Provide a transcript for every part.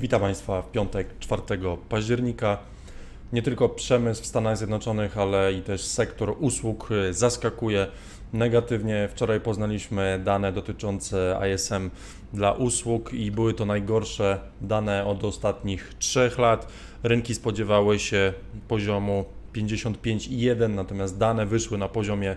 Witam Państwa w piątek 4 października. Nie tylko przemysł w Stanach Zjednoczonych, ale i też sektor usług y, zaskakuje negatywnie. Wczoraj poznaliśmy dane dotyczące ISM dla usług i były to najgorsze dane od ostatnich trzech lat. Rynki spodziewały się poziomu 55,1, natomiast dane wyszły na poziomie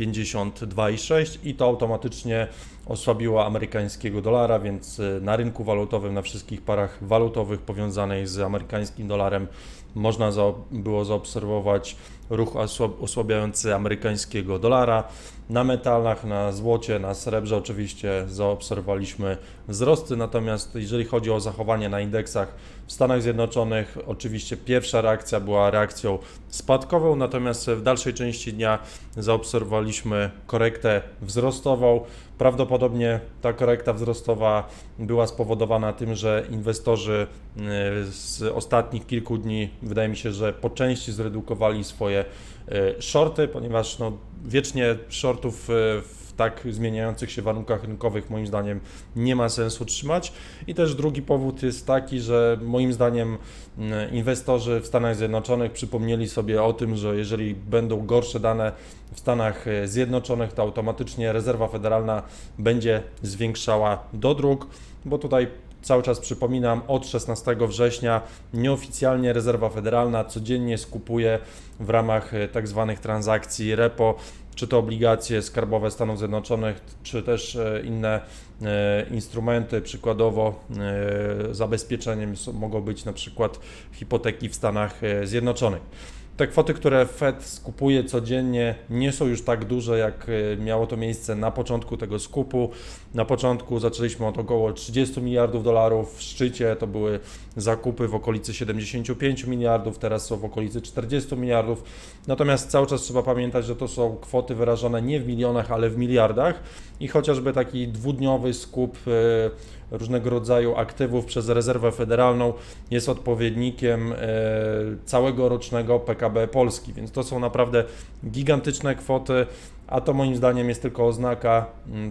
52,6 i to automatycznie osłabiło amerykańskiego dolara, więc y, na rynku walutowym, na wszystkich parach walutowych powiązanych z amerykańskim dolarem można było zaobserwować ruch osłab, osłabiający amerykańskiego dolara. Na metalach, na złocie, na srebrze oczywiście zaobserwowaliśmy wzrosty, natomiast jeżeli chodzi o zachowanie na indeksach w Stanach Zjednoczonych, oczywiście pierwsza reakcja była reakcją spadkową, natomiast w dalszej części dnia zaobserwowaliśmy korektę wzrostową. Prawdopodobnie ta korekta wzrostowa była spowodowana tym, że inwestorzy y, z ostatnich kilku dni, wydaje mi się, że po części zredukowali swoje y, shorty, ponieważ no, wiecznie shortów y, w tak zmieniających się warunkach rynkowych moim zdaniem nie ma sensu trzymać. I też drugi powód jest taki, że moim zdaniem inwestorzy w Stanach Zjednoczonych przypomnieli sobie o tym, że jeżeli będą gorsze dane w Stanach Zjednoczonych, to automatycznie rezerwa federalna będzie zwiększała dodruk, bo tutaj cały czas przypominam, od 16 września nieoficjalnie rezerwa federalna codziennie skupuje w ramach tak zwanych transakcji repo czy to obligacje skarbowe Stanów Zjednoczonych, czy też inne instrumenty, przykładowo zabezpieczeniem mogą być na przykład hipoteki w Stanach Zjednoczonych. Te kwoty, które Fed skupuje codziennie, nie są już tak duże, jak miało to miejsce na początku tego skupu. Na początku zaczęliśmy od około 30 miliardów dolarów, w szczycie to były zakupy w okolicy 75 miliardów, teraz są w okolicy 40 miliardów. Natomiast cały czas trzeba pamiętać, że to są kwoty wyrażone nie w milionach, ale w miliardach i chociażby taki dwudniowy skup różnego rodzaju aktywów przez rezerwę federalną jest odpowiednikiem całego rocznego PKB Polski, więc to są naprawdę gigantyczne kwoty a to moim zdaniem jest tylko oznaka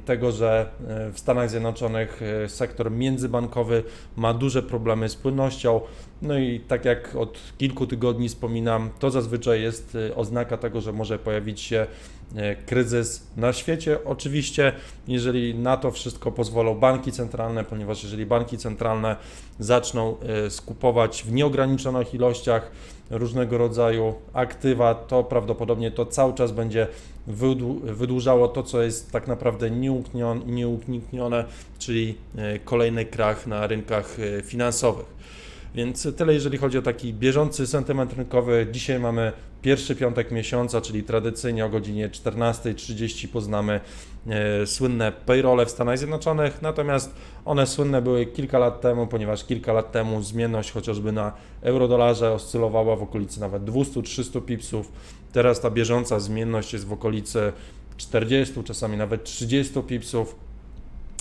tego, że w Stanach Zjednoczonych sektor międzybankowy ma duże problemy z płynnością. No i tak jak od kilku tygodni wspominam, to zazwyczaj jest oznaka tego, że może pojawić się kryzys na świecie. Oczywiście, jeżeli na to wszystko pozwolą banki centralne, ponieważ jeżeli banki centralne zaczną skupować w nieograniczonych ilościach różnego rodzaju aktywa, to prawdopodobnie to cały czas będzie wydłużało to, co jest tak naprawdę nieuniknione, czyli kolejny krach na rynkach finansowych. Więc tyle, jeżeli chodzi o taki bieżący sentyment rynkowy. Dzisiaj mamy pierwszy piątek miesiąca, czyli tradycyjnie o godzinie 14.30 poznamy e, słynne payrole w Stanach Zjednoczonych, natomiast one słynne były kilka lat temu, ponieważ kilka lat temu zmienność chociażby na euro-dolarze oscylowała w okolicy nawet 200-300 pipsów. Teraz ta bieżąca zmienność jest w okolicy 40, czasami nawet 30 pipsów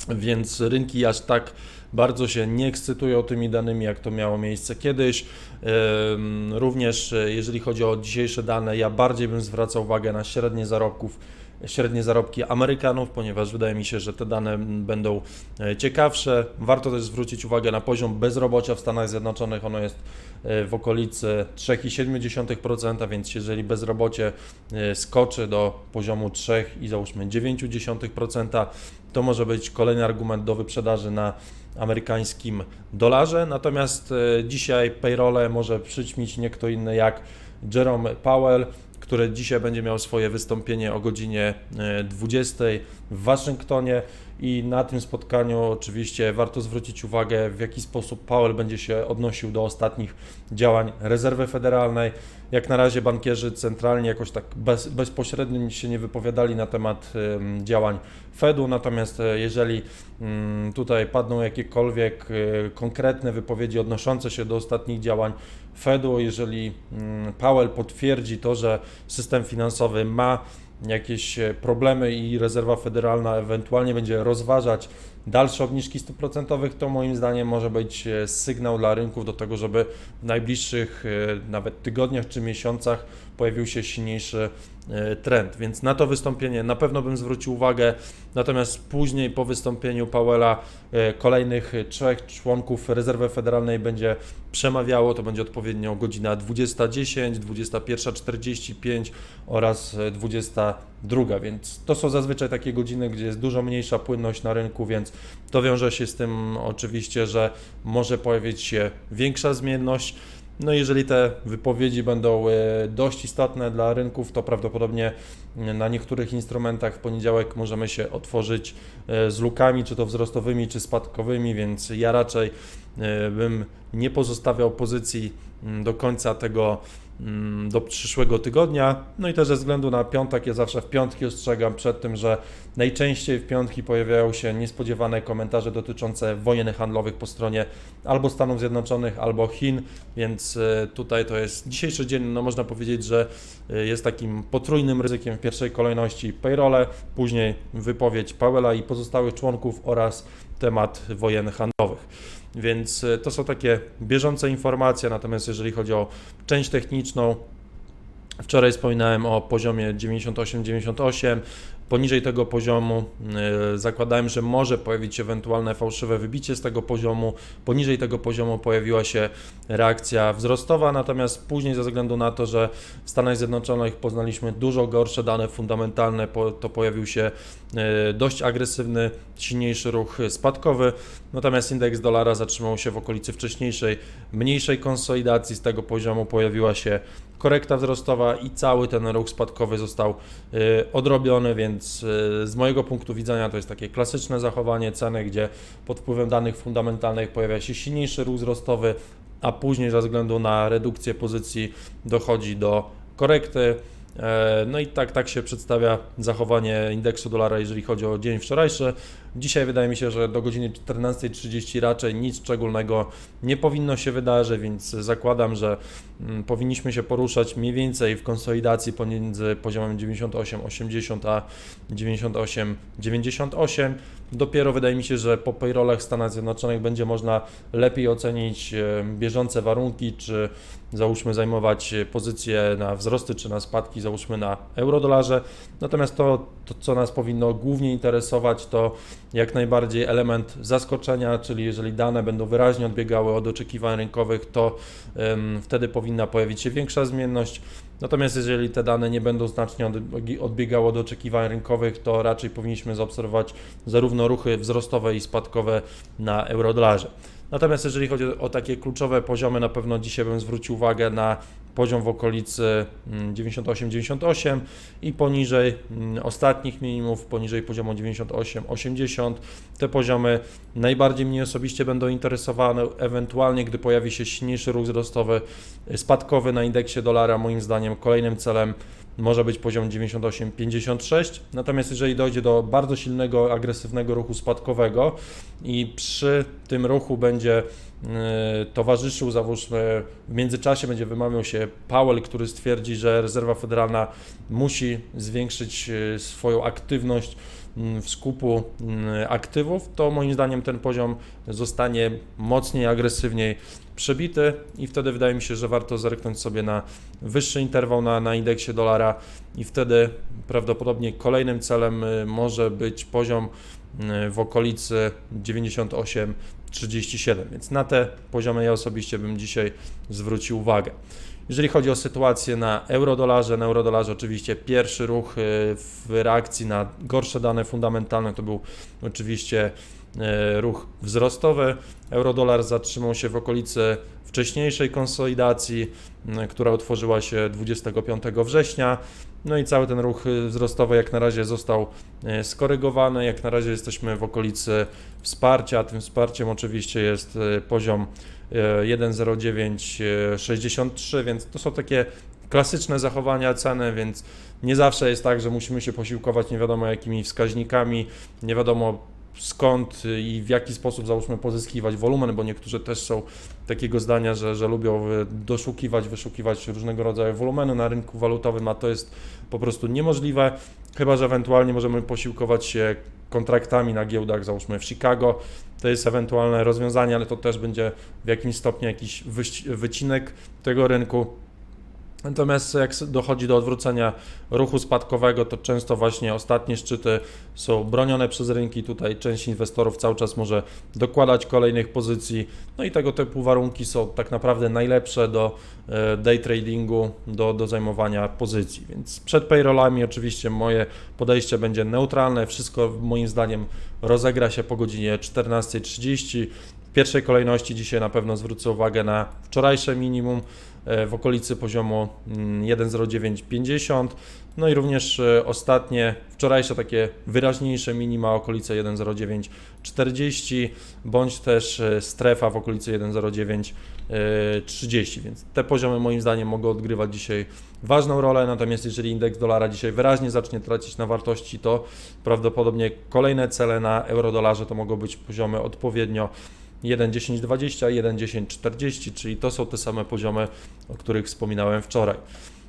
więc rynki aż tak bardzo się nie ekscytują tymi danymi, jak to miało miejsce kiedyś. Również e, jeżeli chodzi o dzisiejsze dane, ja bardziej bym zwracał uwagę na średnie zarobków średnie zarobki Amerykanów, ponieważ wydaje mi się, że te dane będą e, ciekawsze. Warto też zwrócić uwagę na poziom bezrobocia w Stanach Zjednoczonych. Ono jest e, w okolicy 3,7%, więc jeżeli bezrobocie skoczy do poziomu 3 i załóżmy 0,9%, to może być kolejny argument do wyprzedaży na amerykańskim dolarze. Natomiast dzisiaj payrole może przyćmić nie kto inny jak Jerome Powell, które dzisiaj będzie miał swoje wystąpienie o godzinie 20 e, w Waszyngtonie i na tym spotkaniu oczywiście warto zwrócić uwagę, w jaki sposób Powell będzie się odnosił do ostatnich działań rezerwy federalnej. Jak na razie bankierzy centralni jakoś tak bez, bezpośrednio się nie wypowiadali na temat działań Fedu, natomiast e, jeżeli mm, tutaj padną jakiekolwiek e, konkretne wypowiedzi odnoszące się do ostatnich działań Fedu, jeżeli mm, Powell potwierdzi to, że system finansowy ma jakieś e, problemy i rezerwa federalna ewentualnie będzie rozważać. Dalsze obniżki stóp procentowych, to moim zdaniem może być e, sygnał dla rynków do tego, żeby w najbliższych e, nawet tygodniach czy miesiącach pojawił się silniejszy e, trend. Więc na to wystąpienie na pewno bym zwrócił uwagę. Natomiast później po wystąpieniu Powella e, kolejnych trzech członków rezerwy federalnej będzie przemawiało. To będzie odpowiednio godzina 20.10, 21.45 oraz e, 22. Więc to są zazwyczaj takie godziny, gdzie jest dużo mniejsza płynność na rynku, więc to wiąże się z tym oczywiście, że może pojawić się większa zmienność. No jeżeli te wypowiedzi będą e, dość istotne dla rynków, to prawdopodobnie na niektórych instrumentach w poniedziałek możemy się otworzyć e, z lukami, czy to wzrostowymi, czy spadkowymi, więc ja raczej e, bym nie pozostawiał pozycji mm, do końca tego do przyszłego tygodnia. No i też ze względu na piątek, ja zawsze w piątki ostrzegam przed tym, że najczęściej w piątki pojawiają się niespodziewane komentarze dotyczące wojen handlowych po stronie albo Stanów Zjednoczonych, albo Chin, więc e, tutaj to jest dzisiejszy dzień, no można powiedzieć, że e, jest takim potrójnym ryzykiem w pierwszej kolejności payrole, później wypowiedź Powella i pozostałych członków oraz temat wojen handlowych. Więc e, to są takie bieżące informacje, natomiast jeżeli chodzi o część techniczną, wczoraj wspominałem o poziomie 98-98. Poniżej tego poziomu e, zakładałem, że może pojawić się ewentualne fałszywe wybicie z tego poziomu. Poniżej tego poziomu pojawiła się reakcja wzrostowa, natomiast później ze względu na to, że w Stanach Zjednoczonych poznaliśmy dużo gorsze dane fundamentalne, to pojawił się e, dość agresywny, silniejszy ruch spadkowy, natomiast indeks dolara zatrzymał się w okolicy wcześniejszej, mniejszej konsolidacji z tego poziomu pojawiła się korekta wzrostowa i cały ten ruch spadkowy został y, odrobiony, więc y, z mojego punktu widzenia to jest takie klasyczne zachowanie ceny, gdzie pod wpływem danych fundamentalnych pojawia się silniejszy ruch wzrostowy, a później ze względu na redukcję pozycji dochodzi do korekty. E, No i tak, tak się przedstawia zachowanie indeksu dolara, jeżeli chodzi o dzień wczorajszy. Dzisiaj wydaje mi się, że do godziny 14.30 raczej nic szczególnego nie powinno się wydarzyć, więc zakładam, że mm, powinniśmy się poruszać mniej więcej w konsolidacji pomiędzy poziomem 98,80 a 98,98. Dopiero wydaje mi się, że po payrollach Stanach Zjednoczonych będzie można lepiej ocenić e, bieżące warunki, czy załóżmy zajmować pozycje na wzrosty czy na spadki, załóżmy na euro-dolarze. Natomiast to, to, co nas powinno głównie interesować, to jak najbardziej element zaskoczenia, czyli jeżeli dane będą wyraźnie odbiegały od oczekiwań rynkowych, to wtedy powinna pojawić się większa zmienność. Natomiast jeżeli te dane nie będą znacznie od- odbiegały od oczekiwań rynkowych, to raczej powinniśmy zaobserwować zarówno ruchy wzrostowe i spadkowe na eurodolarze. Natomiast jeżeli chodzi o takie kluczowe poziomy, na pewno dzisiaj bym zwrócił uwagę na poziom w okolicy mm, 98-98 i poniżej mm, ostatnich minimów, poniżej poziomu 98-80. Te poziomy najbardziej mnie osobiście będą interesowane, ewentualnie gdy pojawi się silniejszy ruch wzrostowy, spadkowy na indeksie dolara, moim zdaniem kolejnym celem może być poziom 98,56. Natomiast jeżeli dojdzie do bardzo silnego, agresywnego ruchu spadkowego i przy tym ruchu będzie e, towarzyszył, załóżmy, w międzyczasie będzie wymawiał się Powell, który stwierdzi, że rezerwa federalna musi zwiększyć e, swoją aktywność w skupu aktywów, to moim zdaniem ten poziom zostanie mocniej, agresywniej przebity i wtedy wydaje mi się, że warto zerknąć sobie na wyższy interwał na, na indeksie dolara i wtedy prawdopodobnie kolejnym celem y, może być poziom y, w okolicy 98,37, więc na te poziomy ja osobiście bym dzisiaj zwrócił uwagę. Jeżeli chodzi o sytuację na eurodolarze, na eurodolarze oczywiście pierwszy ruch y, w reakcji na gorsze dane fundamentalne to był oczywiście ruch wzrostowy. Eurodolar zatrzymał się w okolicy wcześniejszej konsolidacji, która utworzyła się 25 września. No i cały ten ruch y, wzrostowy jak na razie został y, skorygowany. Jak na razie jesteśmy w okolicy wsparcia. Tym wsparciem oczywiście jest poziom y, 1,0963, więc to są takie klasyczne zachowania ceny, więc nie zawsze jest tak, że musimy się posiłkować nie wiadomo jakimi wskaźnikami, nie wiadomo skąd i w jaki sposób załóżmy pozyskiwać wolumen, bo niektórzy też są takiego zdania, że, że lubią doszukiwać, wyszukiwać różnego rodzaju wolumenu na rynku walutowym, a to jest po prostu niemożliwe, chyba że ewentualnie możemy posiłkować się kontraktami na giełdach, załóżmy w Chicago. To jest ewentualne rozwiązanie, ale to też będzie w jakimś stopniu jakiś wycinek tego rynku. Natomiast jak dochodzi do odwrócenia ruchu spadkowego, to często właśnie ostatnie szczyty są bronione przez rynki. Tutaj część inwestorów cały czas może dokładać kolejnych pozycji. No i tego typu warunki są tak naprawdę najlepsze do e, day tradingu, do, do zajmowania pozycji. Więc przed payrollami oczywiście moje podejście będzie neutralne. Wszystko moim zdaniem rozegra się po godzinie 14.30. Pierwszej kolejności dzisiaj na pewno zwrócę uwagę na wczorajsze minimum e, w okolicy poziomu 1,0950. Mm, no i również e, ostatnie, wczorajsze takie wyraźniejsze minima okolice 1,0940 bądź też e, strefa w okolicy 1,0930. Więc te poziomy moim zdaniem mogą odgrywać dzisiaj ważną rolę. Natomiast jeżeli indeks dolara dzisiaj wyraźnie zacznie tracić na wartości, to prawdopodobnie kolejne cele na euro-dolarze to mogą być poziomy odpowiednio 1.10.20, 1.10.40, czyli to są te same poziomy, o których wspominałem wczoraj.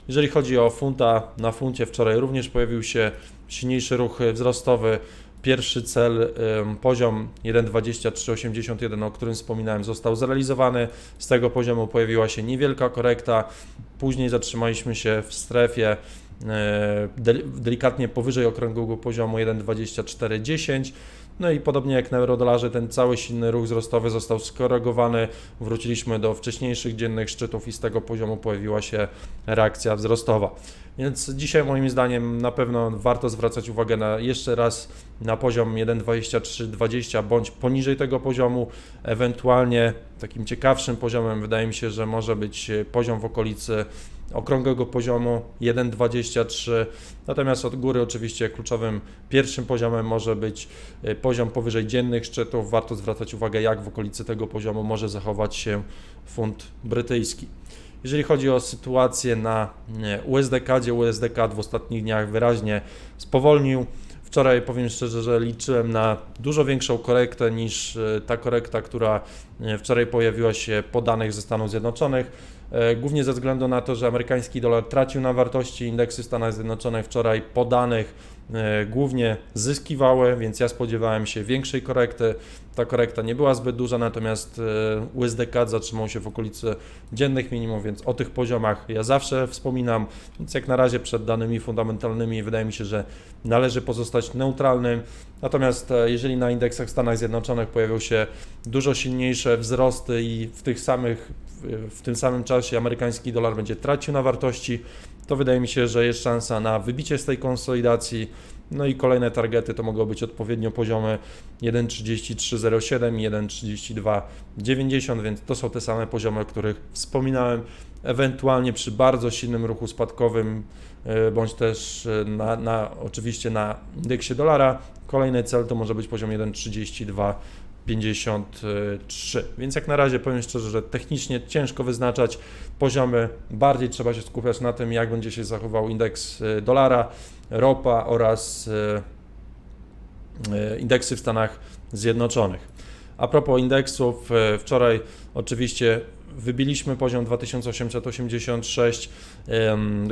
Jeżeli chodzi o funta, na funcie wczoraj również pojawił się silniejszy ruch wzrostowy. Pierwszy cel, poziom 1.2381, o którym wspominałem, został zrealizowany. Z tego poziomu pojawiła się niewielka korekta. Później zatrzymaliśmy się w strefie e, delikatnie powyżej okrągłego poziomu 1.2410. No i podobnie jak na eurodolarze, ten cały silny ruch wzrostowy został skorygowany. Wróciliśmy do wcześniejszych dziennych szczytów i z tego poziomu pojawiła się reakcja wzrostowa. Więc dzisiaj moim zdaniem na pewno warto zwracać uwagę na jeszcze raz na poziom 1,2320 bądź poniżej tego poziomu. Ewentualnie takim ciekawszym poziomem wydaje mi się, że może być poziom w okolicy okrągłego poziomu 1,23. Natomiast od góry oczywiście kluczowym pierwszym poziomem może być e, poziom powyżej dziennych szczytów. Warto zwracać uwagę, jak w okolicy tego poziomu może zachować się funt brytyjski. Jeżeli chodzi o sytuację na USDK, gdzie USDK w ostatnich dniach wyraźnie spowolnił, Wczoraj powiem szczerze, że liczyłem na dużo większą korektę niż e, ta korekta, która e, wczoraj pojawiła się po danych ze Stanów Zjednoczonych. E, głównie ze względu na to, że amerykański dolar tracił na wartości, indeksy Stanów Zjednoczonych wczoraj po danych E, głównie zyskiwały, więc ja spodziewałem się większej korekty. Ta korekta nie była zbyt duża, natomiast e, USDK zatrzymał się w okolicy dziennych minimum, więc o tych poziomach ja zawsze wspominam. Więc jak na razie przed danymi fundamentalnymi wydaje mi się, że należy pozostać neutralnym. Natomiast e, jeżeli na indeksach Stanach Zjednoczonych pojawią się dużo silniejsze wzrosty i w tych samych w tym samym czasie amerykański dolar będzie tracił na wartości, to wydaje mi się, że jest szansa na wybicie z tej konsolidacji. No i kolejne targety to mogą być odpowiednio poziomy 1.3307 i 1.3290, więc to są te same poziomy, o których wspominałem. Ewentualnie przy bardzo silnym ruchu spadkowym, e, bądź też e, na, na oczywiście na indeksie dolara, kolejny cel to może być poziom 1.32 53. Więc jak na razie powiem szczerze, że technicznie ciężko wyznaczać poziomy. Bardziej trzeba się skupiać na tym, jak będzie się zachował indeks y, dolara, ropa oraz y, y, indeksy w Stanach Zjednoczonych. A propos indeksów, wczoraj oczywiście wybiliśmy poziom 2886.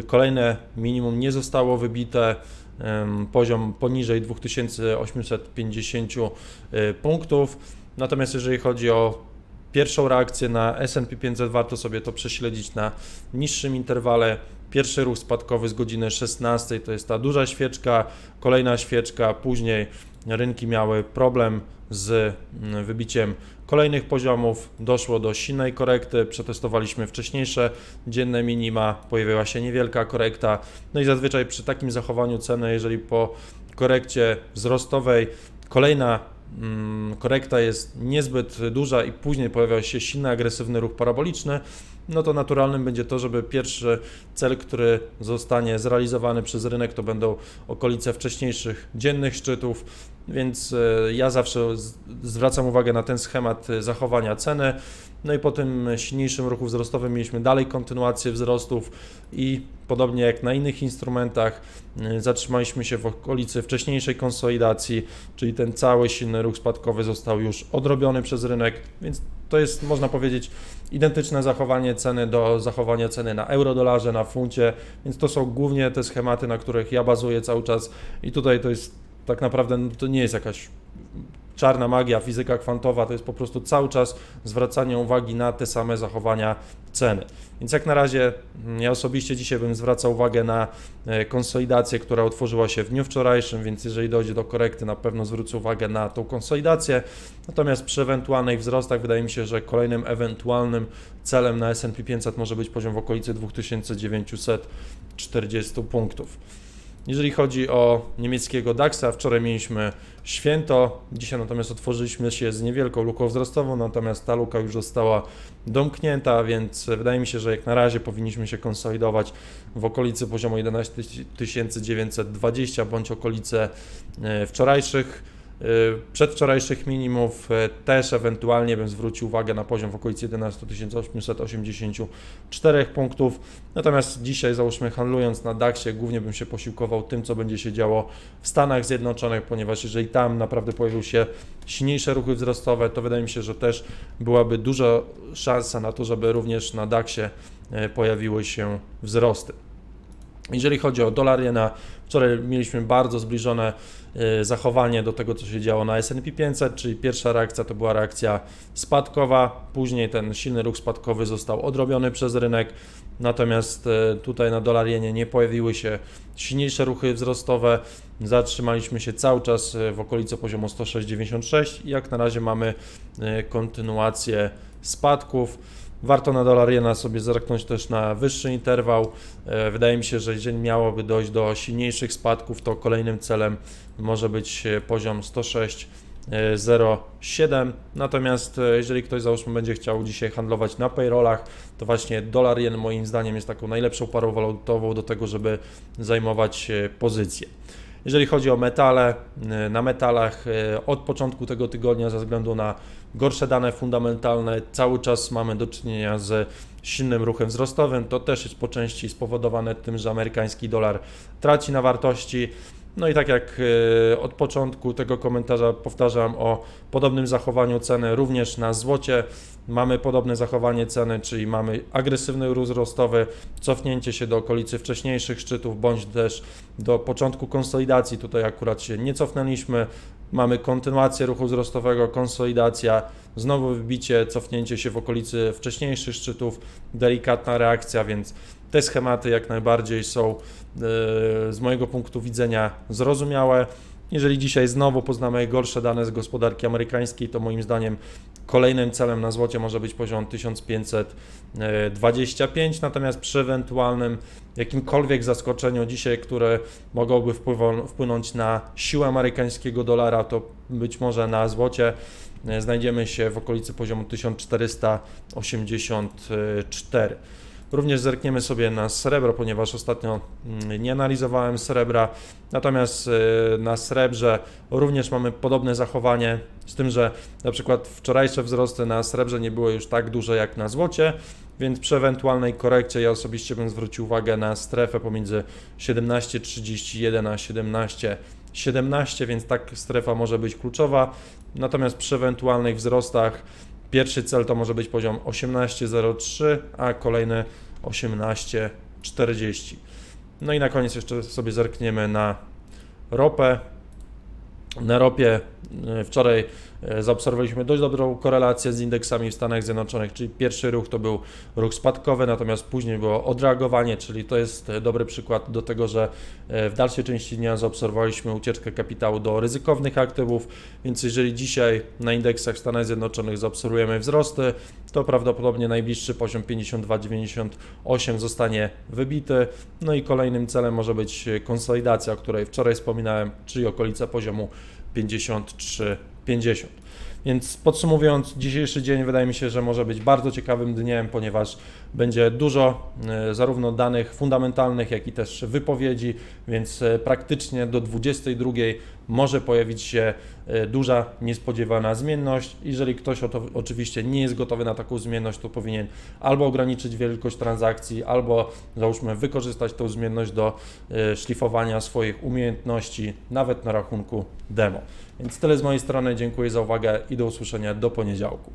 Kolejne minimum nie zostało wybite poziom poniżej 2850 e, punktów. Natomiast jeżeli chodzi o pierwszą reakcję na S&P 500, warto sobie to prześledzić na niższym interwale. Pierwszy ruch spadkowy z godziny 16 to jest ta duża świeczka, kolejna świeczka, później rynki miały problem z mm, wybiciem kolejnych poziomów, doszło do silnej korekty, przetestowaliśmy wcześniejsze dzienne minima, pojawiła się niewielka korekta, no i zazwyczaj przy takim zachowaniu ceny, jeżeli po korekcie wzrostowej kolejna mm, korekta jest niezbyt duża i później pojawia się silny, agresywny ruch paraboliczny, no to naturalnym będzie to, żeby pierwszy cel, który zostanie zrealizowany przez rynek, to będą okolice wcześniejszych dziennych szczytów, więc e, ja zawsze zwracam uwagę na ten schemat e, zachowania ceny. No i po tym silniejszym ruchu wzrostowym mieliśmy dalej kontynuację wzrostów i podobnie jak na innych instrumentach e, zatrzymaliśmy się w okolicy wcześniejszej konsolidacji, czyli ten cały silny ruch spadkowy został już odrobiony przez rynek, więc to jest można powiedzieć identyczne zachowanie ceny do zachowania ceny na euro-dolarze, na funcie, więc to są głównie te schematy, na których ja bazuję cały czas. I tutaj to jest tak naprawdę no, to nie jest jakaś czarna magia, fizyka kwantowa, to jest po prostu cały czas zwracanie uwagi na te same zachowania ceny. Więc jak na razie mm, ja osobiście dzisiaj bym zwracał uwagę na e, konsolidację, która otworzyła się w dniu wczorajszym, więc jeżeli dojdzie do korekty, na pewno zwrócę uwagę na tą konsolidację. Natomiast przy ewentualnych wzrostach wydaje mi się, że kolejnym ewentualnym celem na S&P 500 może być poziom w okolicy 2940 punktów. Jeżeli chodzi o niemieckiego DAXa, wczoraj mieliśmy święto, dzisiaj natomiast otworzyliśmy się z niewielką luką wzrostową, natomiast ta luka już została domknięta, więc wydaje mi się, że jak na razie powinniśmy się konsolidować w okolicy poziomu 11 920 bądź okolice e, wczorajszych przedwczorajszych minimów y, też ewentualnie bym zwrócił uwagę na poziom w okolicy 11 884 punktów. Natomiast dzisiaj, załóżmy, handlując na DAXie, głównie bym się posiłkował tym, co będzie się działo w Stanach Zjednoczonych, ponieważ jeżeli tam naprawdę pojawią się silniejsze ruchy wzrostowe, to wydaje mi się, że też byłaby duża szansa na to, żeby również na DAXie y, pojawiły się wzrosty. Jeżeli chodzi o dolar jena, wczoraj mieliśmy bardzo zbliżone y, zachowanie do tego, co się działo na S&P 500, czyli pierwsza reakcja to była reakcja spadkowa, później ten silny ruch spadkowy został odrobiony przez rynek, natomiast y, tutaj na dolar jenie nie pojawiły się silniejsze ruchy wzrostowe, zatrzymaliśmy się cały czas y, w okolicy poziomu 106,96 i jak na razie mamy kontynuację spadków. Warto na dolar jena sobie zerknąć też na wyższy interwał. E, wydaje mi się, że jeżeli miałoby dojść do silniejszych spadków, to kolejnym celem może być e, poziom 106,07. Natomiast e, jeżeli ktoś załóżmy będzie chciał dzisiaj handlować na payrollach, to właśnie dolar jen moim zdaniem jest taką najlepszą parą walutową do tego, żeby zajmować pozycję. Jeżeli chodzi o metale, na metalach od początku tego tygodnia ze względu na gorsze dane fundamentalne, cały czas mamy do czynienia z silnym ruchem wzrostowym. To też jest po części spowodowane tym, że amerykański dolar traci na wartości. No i tak jak e, od początku tego komentarza powtarzam o podobnym zachowaniu ceny również na złocie. Mamy podobne zachowanie ceny, czyli mamy agresywny ruch wzrostowy, cofnięcie się do okolicy wcześniejszych szczytów, bądź też do początku konsolidacji. Tutaj akurat się nie cofnęliśmy. Mamy kontynuację ruchu wzrostowego, konsolidacja, znowu wybicie, cofnięcie się w okolicy wcześniejszych szczytów, delikatna reakcja, więc te schematy jak najbardziej są e, z mojego punktu widzenia zrozumiałe. Jeżeli dzisiaj znowu poznamy gorsze dane z gospodarki amerykańskiej, to moim zdaniem kolejnym celem na złocie może być poziom 1525, natomiast przy ewentualnym jakimkolwiek zaskoczeniu dzisiaj, które mogłoby wpłynąć na siłę amerykańskiego dolara, to być może na złocie e, znajdziemy się w okolicy poziomu 1484. Również zerkniemy sobie na srebro, ponieważ ostatnio mm, nie analizowałem srebra, natomiast y, na srebrze również mamy podobne zachowanie, z tym, że na przykład wczorajsze wzrosty na srebrze nie były już tak duże jak na złocie, więc przy ewentualnej korekcie ja osobiście bym zwrócił uwagę na strefę pomiędzy 17,31 a 17,17, więc tak strefa może być kluczowa. Natomiast przy ewentualnych wzrostach Pierwszy cel to może być poziom 18,03, a kolejny 18,40. No i na koniec jeszcze sobie zerkniemy na ropę. Na ropie wczoraj e, zaobserwowaliśmy dość dobrą korelację z indeksami w Stanach Zjednoczonych, czyli pierwszy ruch to był ruch spadkowy, natomiast później było odreagowanie, czyli to jest e, dobry przykład do tego, że w dalszej części dnia zaobserwowaliśmy ucieczkę kapitału do ryzykownych aktywów, więc jeżeli dzisiaj na indeksach w Stanach Zjednoczonych zaobserwujemy wzrosty, to prawdopodobnie najbliższy poziom 52,98 zostanie wybity, no i kolejnym celem może być konsolidacja, o której wczoraj wspominałem, czyli okolica poziomu 53,50. Więc podsumowując, dzisiejszy dzień wydaje mi się, że może być bardzo ciekawym dniem, ponieważ będzie dużo e, zarówno danych fundamentalnych, jak i też wypowiedzi, więc e, praktycznie do 22 może pojawić się e, duża, niespodziewana zmienność. Jeżeli ktoś to, oczywiście nie jest gotowy na taką zmienność, to powinien albo ograniczyć wielkość transakcji, albo załóżmy wykorzystać tą zmienność do szlifowania swoich umiejętności, nawet na rachunku demo. Więc tyle z mojej strony, dziękuję za uwagę i do usłyszenia do poniedziałku.